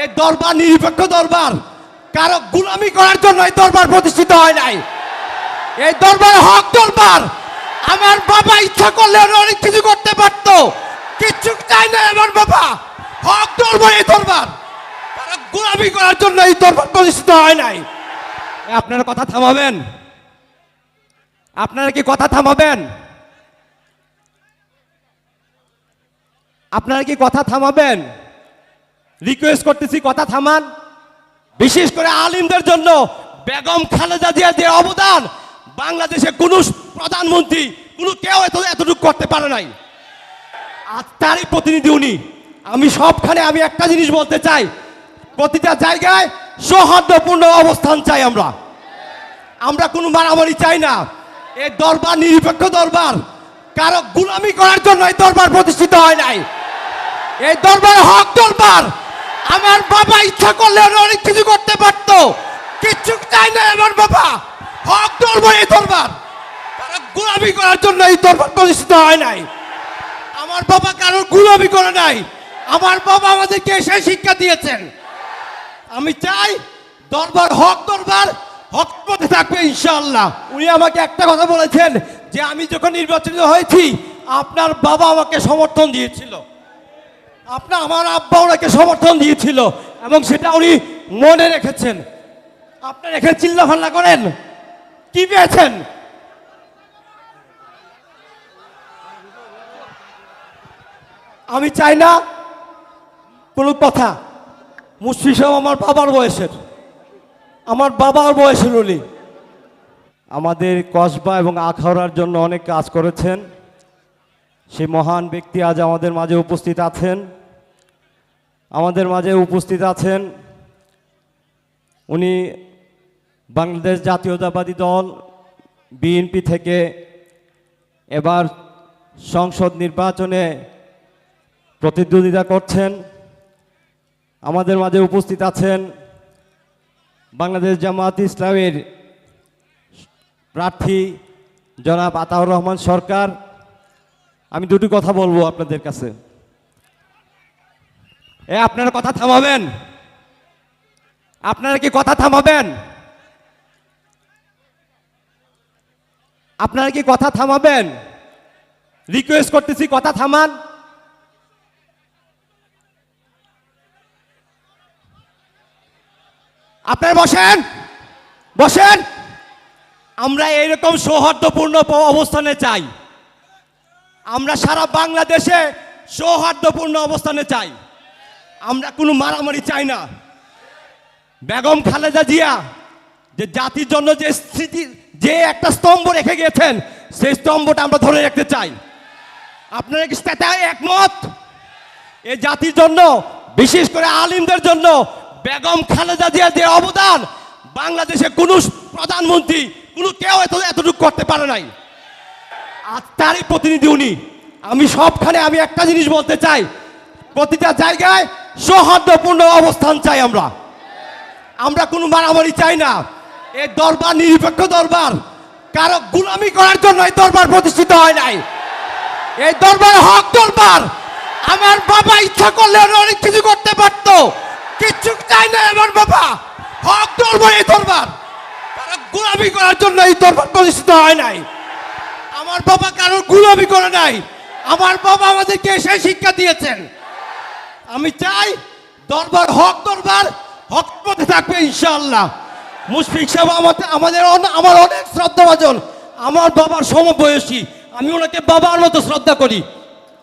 এই দরবার নিরপেক্ষ দরবার। কারও গুলামি করার জন্য এই দরবার প্রতিষ্ঠিত হয় নাই। এই দরবার হক দরবার। আমার বাবা ইচ্ছা করলে অনেক কিছু করতে পারতো। কিচ্ছু চাই না আমার বাবা। হক দরবার এই দরবার। কারও গুলামি করার জন্য এই দরবার প্রতিষ্ঠিত হয় নাই। আপনারা কথা থামাবেন। আপনারা কি কথা থামাবেন? আপনারা কি কথা থামাবেন? রিকোয়েস্ট করতেছি, কথা থামান। বিশেষ করে আলিমদের জন্য বেগম খালেদা জিয়ার যে অবদান, বাংলাদেশে কোনো প্রধানমন্ত্রী, কোনো কেউ এত, এতটুকু করতে পারে নাই। আর তারই প্রতিনিধি উনি। আমি সবখানে আমি একটা জিনিস বলতে চাই, প্রতিটা জায়গায় সৌহার্দ্যপূর্ণ অবস্থান চাই আমরা। আমরা কোনো মারামারি চাই না। এই দরবার, নিরপেক্ষ দরবার, কারও গুলামি করার জন্য এই দরবার প্রতিষ্ঠিত হয় নাই। এই দরবার হক দরবার আমার বাবা ইচ্ছা করলে অনেক কিছু করতে পারতো। কিচ্ছু চাই না আমার বাবা। হক দরবার এই দরবার। কারও গুলামি করার জন্য এই দরবার প্রতিষ্ঠিত হয় নাই। আমার বাবা কারোর গুলামি করে নাই। আমার বাবা আমাদেরকে এসে শিক্ষা দিয়েছেন। আমি চাই দরবার, হক দরবার, হক পথে থাকবে ইনশাল্লাহ উনি আমাকে একটা কথা বলেছেন যে, আমি যখন নির্বাচিত হয়েছি, আপনার বাবা আমাকে সমর্থন দিয়েছিল। আপনার আমার আব্বা ওনাকে সমর্থন দিয়েছিল এবং সেটা উনি মনে রেখেছেন। আপনার চিল্লা ফাল্লা করেন। কি পেয়েছেন? আমি চাই না কোনো কথা। মুসফি সাহেব আমার বাবার বয়সের। আমার বাবার বয়সের উনি। আমাদের কসবা এবং আখাউড়ার জন্য অনেক কাজ করেছেন। সেই মহান ব্যক্তি আজ আমাদের মাঝে উপস্থিত আছেন। আমাদের মাঝে উপস্থিত আছেন উনি বাংলাদেশ জাতীয়তাবাদী দল, বিএনপি থেকে এবার সংসদ নির্বাচনে প্রতিদ্বন্দ্বিতা করছেন। আমাদের মাঝে উপস্থিত আছেন বাংলাদেশ জামায়াত ইসলামের প্রার্থী জনাব আতাউর রহমান সরকার। আমি দুটি কথা বলব আপনাদের কাছে। এ, আপনারা কথা থামাবেন। আপনারা কি কথা থামাবেন? আপনারা কি কথা থামাবেন? রিকোয়েস্ট করতেছি, কথা থামান। আপনারা বসেন। বসেন। আমরা এইরকম সৌহার্দ্যপূর্ণ অবস্থানে চাই। আমরা সারা বাংলাদেশে সৌহার্দ্যপূর্ণ অবস্থানে চাই। আমরা কোনো মারামারি চাই না। বেগম খালেদা জিয়া, যে জাতির জন্য যে স্মৃতি, যে একটা স্তম্ভ রেখে গিয়েছেন, সেই স্তম্ভটা আমরা ধরে রাখতে চাই। আপনারা কি একমত? এ জাতির জন্য, বিশেষ করে আলিমদের জন্য বেগম খালেদা জিয়ার যে অবদান, বাংলাদেশে কোনো প্রধানমন্ত্রী, কোনো কেউ এত, এতটুকু করতে পারে নাই। আর তারই প্রতিনিধি উনি। আমি সবখানে আমি একটা জিনিস বলতে চাই, প্রতিটা জায়গায় সৌহার্দ্যপূর্ণ অবস্থান চাই আমরা। আমরা কোনো মারামারি চাই না। এই দরবার, নিরপেক্ষ দরবার, কারও গুলামি করার জন্য এই দরবার প্রতিষ্ঠিত হয় নাই। এই দরবার হক দরবার। আমার বাবা ইচ্ছা করলে অনেক কিছু করতে পারতো। কিচ্ছু চাই না আমার বাবা। হক দরবার, এই দরবার। কারও গুলামি করার জন্য এই দরবার প্রতিষ্ঠিত হয় নাই। আমার বাবা কারোর গুলামি করে নাই। আমার বাবা আমাদেরকে সেই শিক্ষা দিয়েছেন। আমি চাই দরবার, হক দরবার, হক পথে থাকবে ইনশাআল্লাহ। মুশফিক সাহেব আমাদের আমাদের আমার অনেক শ্রদ্ধাভাজন আমার বাবার সমবয়সী। আমি ওনাকে বাবার মতো শ্রদ্ধা করি।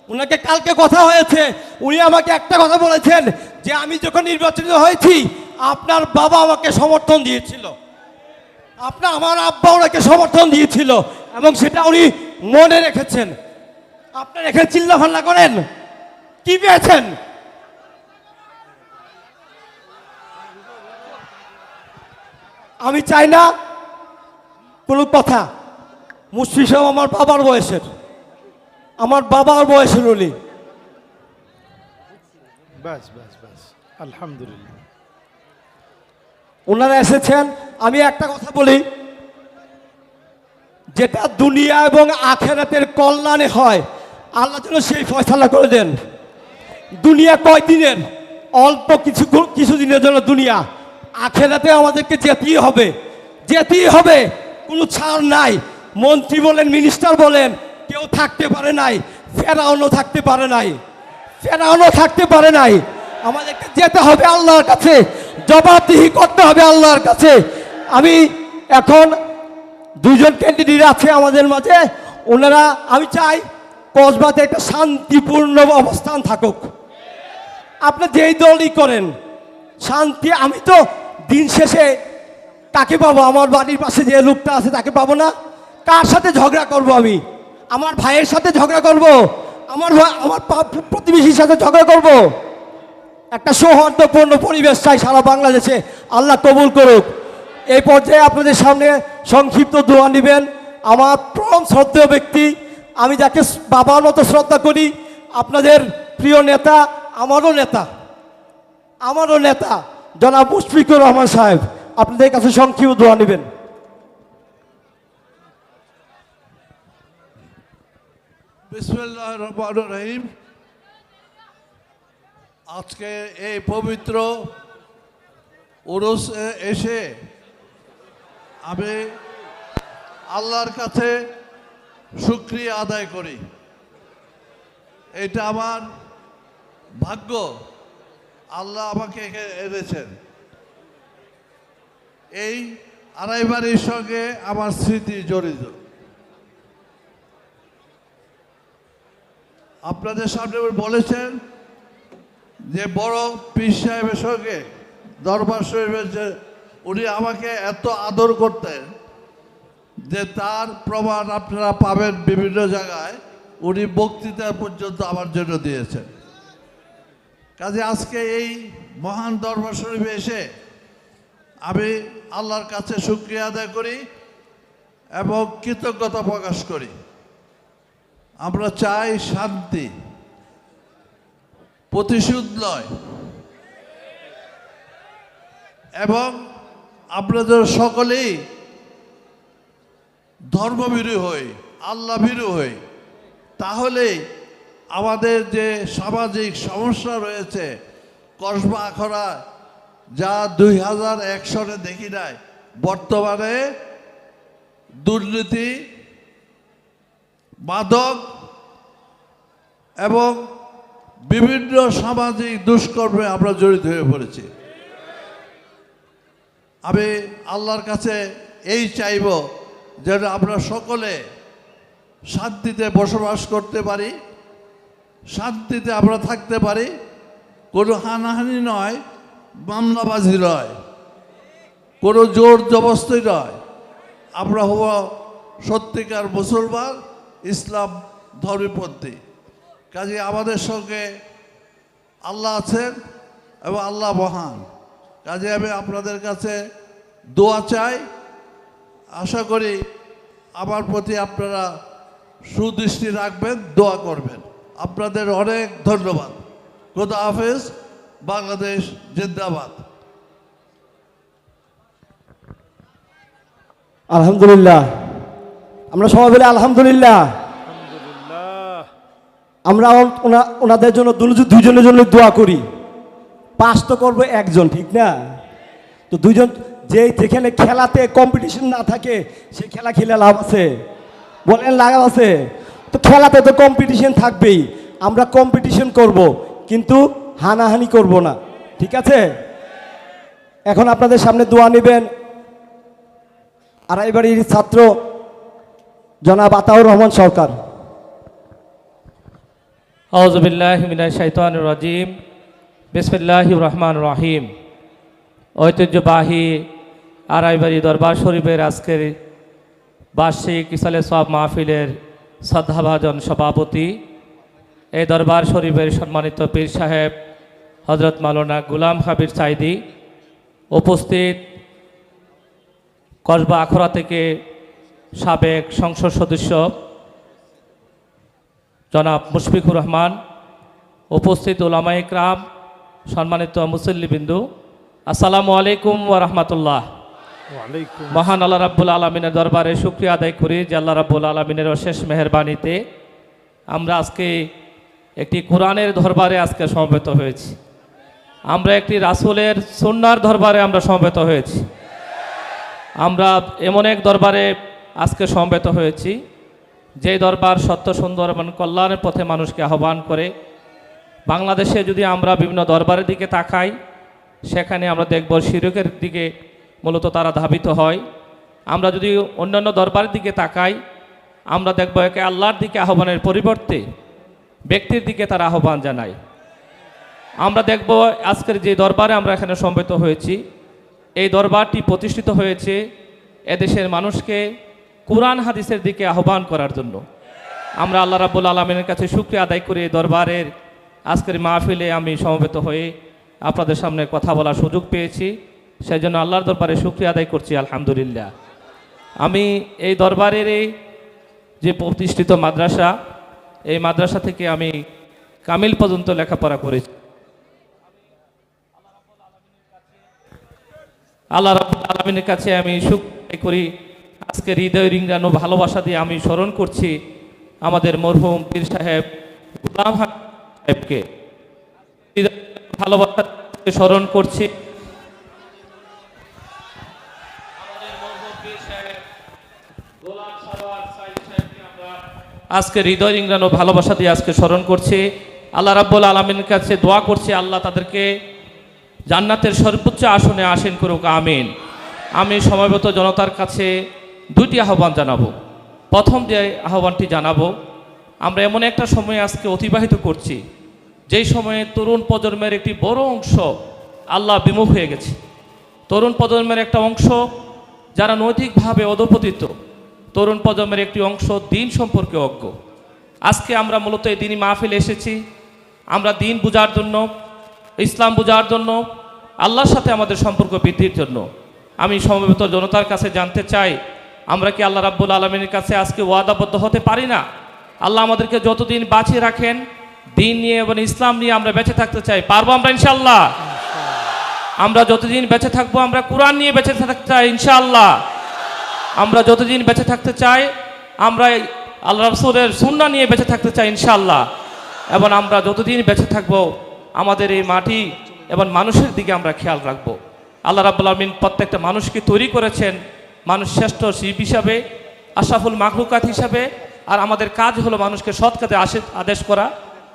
ওনাকে কালকে কথা হয়েছে, উনি আমাকে একটা কথা বলেছেন যে আমি যখন নির্বাচিত হয়েছি, আপনার বাবা আমাকে সমর্থন দিয়েছিল। আপনার, আমার আব্বা ওনাকে সমর্থন দিয়েছিল এবং সেটা উনি মনে রেখেছেন। আপনার এখানে চিল্লা ফাল্লা করেন। কি পেয়েছেন? আমি চাই না কোনো কথা। মুসফি সাহেব আমার বাবার বয়সের। আমার বাবার বয়সের উনি। বাস বাস বাস। আলহামদুলিল্লাহ। ওনারা এসেছেন। আমি একটা কথা বলি। যেটা দুনিয়া এবং আখেরাতের কল্যাণে হয় আল্লাহ যেন সেই ফয়সালা করে দেন। দুনিয়া কয়দিনের? অল্প কিছু কিছু দিনের জন্য দুনিয়া। আখেরাতে আমাদেরকে যেতেই হবে যেতেই হবে। কোনো ছাড় নাই। মন্ত্রী বলেন মিনিস্টার বলেন, কেউ থাকতে পারে নাই, ফেরাউনও থাকতে পারে নাই, ফেরাউনও থাকতে পারে নাই। আমাদেরকে যেতে হবে আল্লাহর কাছে, জবাবদিহি করতে হবে আল্লাহর কাছে। আমি এখন দুজন ক্যান্ডিডেট আছে আমাদের মাঝে, ওনারা, আমি চাই কসবাতে একটা শান্তিপূর্ণ অবস্থান থাকুক। আপনি যেই দলই করেন, শান্তি, আমি তো দিন শেষে তাকে পাবো, আমার বাড়ির পাশে যে লোকটা আছে তাকে পাবো না? কার সাথে ঝগড়া করব আমি? আমার ভাইয়ের সাথে ঝগড়া করব? আমার আমার প্রতিবেশীর সাথে ঝগড়া করব? একটা সৌহার্দ্যপূর্ণ পরিবেশ চাই সারা বাংলাদেশে। আল্লাহ কবুল করুক। এই পর্যায়ে আপনাদের সামনে সংক্ষিপ্ত দোয়া নেবেন। আমার প্রথম শ্রদ্ধেয় ব্যক্তি, আমি যাকে বাবার মতো শ্রদ্ধা করি, আপনাদের প্রিয় নেতা, আমারও নেতা আমারও নেতা। জনাব মুশফিকুর রহমান সাহেব, আপনাদের কাছে সংক্ষিপ্ত দোয়া নেবেন। রহিম। আজকে এই পবিত্র উরুস এসে আমি আল্লাহর কাছে শুক্রিয়া আদায় করি। এটা আমার ভাগ্য। আল্লাহ আমাকে এনেছেন এই আড়াইবাড়ির সঙ্গে আমার স্মৃতি জড়িত। আপনাদের সামনে বলেছেন যে বড় পীর সাহেবের সঙ্গে, দরবার শরীফের যে উনি আমাকে এত আদর করতেন যে তার প্রমাণ আপনারা পাবেন বিভিন্ন জায়গায়। উনি বক্তৃতা পর্যন্ত আমার জন্য দিয়েছেন। কাজে আজকে এই মহান দরবার শরীফে এসে আমি আল্লাহর কাছে শুক্রিয়া আদায় করি এবং কৃতজ্ঞতা প্রকাশ করি। আমরা চাই শান্তি, প্রতিশোধ নয় এবং যেন সকলেই ধর্মভীরু হই আল্লাহ ভীরু হই। তাহলে আমাদের যে সামাজিক সমস্যা রয়েছে, কসবা আখড়া যা দুই হাজার এক সনে দেখি নাই, বর্তমানে দুর্নীতি, মাদক এবং বিভিন্ন সামাজিক দুষ্কর্মে আমরা জড়িত হয়ে পড়েছি। আমি আল্লাহর কাছে এই চাইব যেন আমরা সকলে শান্তিতে বসবাস করতে পারি। শান্তিতে আমরা থাকতে পারি, কোনো হানাহানি নয়, মামলাবাজি নয়, কোনো জোর জবস্তি নয়। আমরা হব সত্যিকার মুসলমান, ইসলাম ধর্মপন্থী। কাজে আমাদের সঙ্গে আল্লাহ আছেন এবং আল্লাহ মহান। কাজে আমি আপনাদের কাছে দোয়া চাই। আশা করি আমার প্রতি আপনারা সুদৃষ্টি রাখবেন, দোয়া করবেন। আপনাদের অনেক ধন্যবাদ। খোদা হাফেজ বাংলাদেশ জিন্দাবাদ। আলহামদুলিল্লাহ। আমরা সবাই বলি আলহামদুলিল্লাহ। আলহামদুলিল্লাহ। আমরা ওনাদের জন্য দুজন- দুজনের জন্য দোয়া করি। পাস তো করব একজন ঠিক না? তো দুজন যে যেখানে খেলাতে কম্পিটিশন না থাকে সে খেলা খেলে লাভ আছে। বলেন লাভ আছে। তো খেলাতে তো কম্পিটিশন থাকবেই। আমরা কম্পিটিশন করব, কিন্তু হানাহানি করব না। ঠিক আছে? এখন আপনাদের সামনে দোয়া নেবেন। আড়াইবাড়ির ছাত্র জনাব আতাউর রহমান সরকার। রাজিম। বিসমিল্লাহ রহমান রহিম। ঐতিহ্যবাহী আড়াইবাড়ি দরবার শরীফের আজকের বার্ষিক ইসালে সব মাহফিলের শ্রদ্ধাভাজন সভাপতি এই দরবার শরীফের সম্মানিত পীর সাহেব হজরত মাওলানা গুলাম হাবির সাইদি উপস্থিত। কসবা আখড়া থেকে সাবেক সংসদ সদস্য জনাব মুশফিকুর রহমান, উপস্থিত ওলামা ইকরাম, সম্মানিত মুসল্লিবিন্দু, আসসালামু আলাইকুম ওয়া রাহমাতুল্লাহ। ওয়ালাইকুম মহান আল্লাহ রাব্বুল আলমিনের দরবারে শুক্রিয়া আদায় করি যে আল্লাহ রাব্বুল আলমিনের অশেষ মেহরবানিতে আমরা আজকে একটি কোরআনের দরবারে আজকে সমবেত হয়েছি। আমরা একটি রাসূলের সুন্নার দরবারে আমরা সমবেত হয়েছি। আমরা এমন এক দরবারে আজকে সমবেত হয়েছি, যে দরবার সত্য, সুন্দর এবং কল্যাণের পথে মানুষকে আহ্বান করে। বাংলাদেশে যদি আমরা বিভিন্ন দরবারের দিকে তাকাই, সেখানে আমরা দেখব শিরকের দিকে মূলত তারা ধাবিত হয়। আমরা যদি অন্যান্য দরবারের দিকে তাকাই, আমরা দেখব একে আল্লাহর দিকে আহ্বানের পরিবর্তে ব্যক্তির দিকে তারা আহ্বান জানায়। আমরা দেখব আজকের যে দরবারে আমরা এখানে সমবেত হয়েছি, এই দরবারটি প্রতিষ্ঠিত হয়েছে এদেশের মানুষকে কোরআন হাদিসের দিকে আহ্বান করার জন্য। আমরা আল্লাহ রাবুল আলমিনের কাছে শুক্রিয়া আদায় করে দরবারের আজকের মাহফিলে আমি সমবেত হয়ে আপনাদের সামনে কথা বলার সুযোগ পেয়েছি। সেই জন্য আল্লাহর দরবারে শুক্রিয়া আদায় করছি, আলহামদুলিল্লাহ। আমি এই দরবারের এই যে প্রতিষ্ঠিত মাদ্রাসা, এই মাদ্রাসা থেকে আমি কামিল পর্যন্ত লেখাপড়া করেছি। আল্লাহ রাব্বুল আলমিনের কাছে আমি সুখ করি। আজকে হৃদয় রিঙ্গানো ভালোবাসা দিয়ে আমি স্মরণ করছি আমাদের মরহুম পীর সাহেব, গুলাম সাহেবকে। ভালোবাসা স্মরণ করছি। আজকে হৃদয় ইংরানো ভালোবাসা দিয়ে আজকে স্মরণ করছি। আল্লাহ রাব্বুল আলমিনের কাছে দোয়া করছি, আল্লাহ তাদেরকে জান্নাতের সর্বোচ্চ আসনে আসেন করুক, আমিন। আমি সময়গত জনতার কাছে দুটি আহ্বান জানাব। প্রথম যে আহ্বানটি জানাব, আমরা এমন একটা সময় আজকে অতিবাহিত করছি, যেই সময়ে তরুণ প্রজন্মের একটি বড় অংশ আল্লাহ বিমুখ হয়ে গেছে। তরুণ প্রজন্মের একটা অংশ যারা নৈতিকভাবে অধপতিত তরুণ প্রজন্মের একটি অংশ দিন সম্পর্কে অজ্ঞ। আজকে আমরা মূলত এই দিনই মাহফিলে এসেছি। আমরা দিন বোঝার জন্য, ইসলাম বোঝার জন্য, আল্লাহর সাথে আমাদের সম্পর্ক বৃদ্ধির জন্য। আমি সমবেত জনতার কাছে জানতে চাই, আমরা কি আল্লাহ রাব্বুল আলমীর কাছে আজকে ওয়াদাবদ্ধ হতে পারি না? আল্লাহ আমাদেরকে যতদিন বাঁচিয়ে রাখেন, দিন নিয়ে এবং ইসলাম নিয়ে আমরা বেঁচে থাকতে চাই। পারব আমরা ইনশাল্লাহ আমরা যতদিন বেঁচে থাকব, আমরা কোরআন নিয়ে বেঁচে থাকতে চাই ইনশাআল্লাহ। আমরা যতদিন বেঁচে থাকতে চাই, আমরা আল্লাহ রসুলের সুন্না নিয়ে বেঁচে থাকতে চাই ইনশাল্লাহ এবং আমরা যতদিন বেঁচে থাকব, আমাদের এই মাটি এবং মানুষের দিকে আমরা খেয়াল রাখব। আল্লাহ রাবুল আলমিন প্রত্যেকটা মানুষকে তৈরি করেছেন মানুষ শ্রেষ্ঠ শিব হিসাবে আশাফুল মাখলুকাত হিসাবে, আর আমাদের কাজ হলো মানুষকে সৎ কাজে আদেশ করা,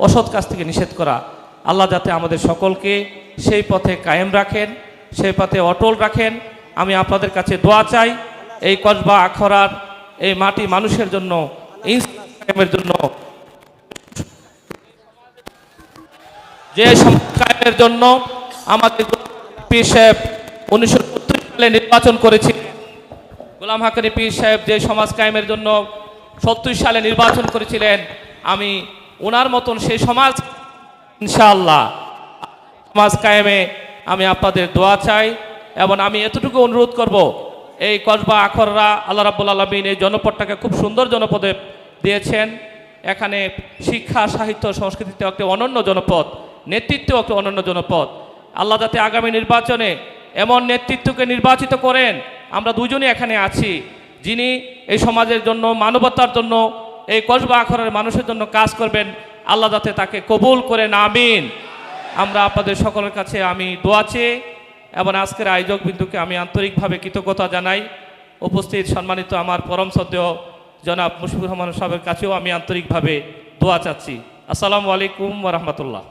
অসৎ কাজ থেকে নিষেধ করা। আল্লাহ যাতে আমাদের সকলকে সেই পথে কায়েম রাখেন, সেই পথে অটল রাখেন। আমি আপনাদের কাছে দোয়া চাই এই কসবা আখরার এই মাটি মানুষের জন্য, ইনসানের জন্য। যে সমাজ কায়েমের জন্য আমাদের পি সাহেব উনিশশো সালে নির্বাচন করেছে গোলাম হাকানি পীর সাহেব যে সমাজ কায়েমের জন্য সত্তর সালে নির্বাচন করেছিলেন, আমি ওনার মতন সেই সমাজ, ইনশাআল্লাহ, সমাজ কায়েমে আমি আপনাদের দোয়া চাই এবং আমি এতটুকু অনুরোধ করব এই কসবা আখররা আল্লাহ রাব্বুল আলমিন এই জনপদটাকে খুব সুন্দর জনপদে দিয়েছেন। এখানে শিক্ষা, সাহিত্য, সংস্কৃতিতে একটি অনন্য জনপদ নেতৃত্ব একটি অনন্য জনপদ। আল্লাহ যাতে আগামী নির্বাচনে এমন নেতৃত্বকে নির্বাচিত করেন, আমরা দুজনই এখানে আছি। যিনি এই সমাজের জন্য, মানবতার জন্য, এই কসবা আখরের মানুষের জন্য কাজ করবেন, আল্লাহ যাতে তাকে কবুল করেন, আমিন। আমরা আপনাদের সকলের কাছে আমি দোয়া চেয়ে এবং আজকের আয়োজক বিন্দুকে আমি আন্তরিকভাবে কৃতজ্ঞতা জানাই। উপস্থিত সম্মানিত আমার পরম শ্রদ্ধেয় জনাব মুশফিকুর রহমান সাহেবের কাছেও আমি আন্তরিকভাবে দোয়া চাচ্ছি। আসসালামু আলাইকুম রহমতুল্লাহ।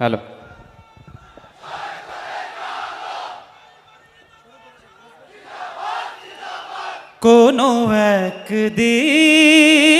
হ্যালো। কোনো একদিন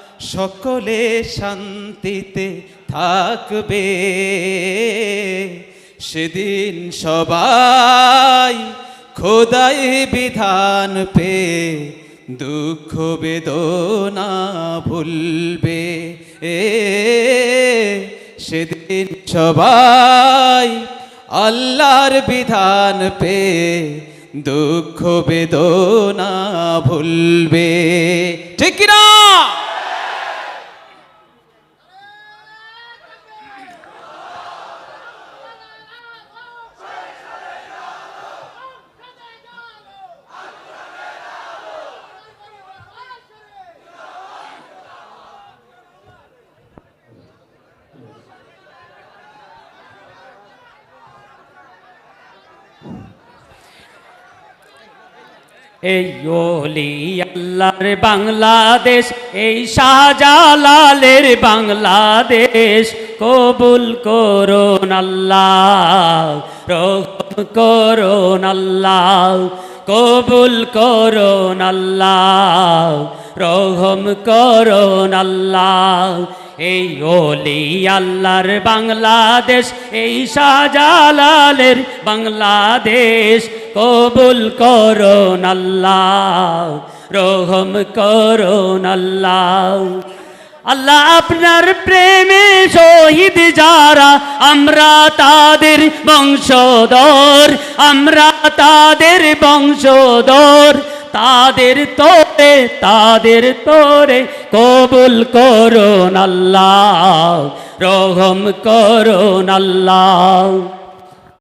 সকলে শান্তিতে থাকবে। সেদিন সবাই খোদাই বিধান পে দুঃখ বেদনা ভুলবে। এ সেদিন সবাই আল্লাহর বিধান পে দুঃখ বেদনা ভুলবে। ঠিক না এই ওলি আল্লাহর বাংলাদেশ, এই শাহজালালের বাংলাদেশ। কবুল করুন আল্লাহ, রহম করুন আল্লাহ, কবুল করুন আল্লাহ, রহম করুন আল্লাহ। এই ওলি আল্লাহর বাংলাদেশ, এই শাহজালালের বাংলাদেশ। কবুল করুন আল্লাহ, রহম করুন আল্লাহ। আল্লাহ আপনার প্রেমে শহীদ যারা, আমরা তাদের বংশধর, আমরা তাদের বংশধর। তাদের তোরে তাদের তোরে কবুল করুন আল্লাহ, রহম করুন আল্লাহ।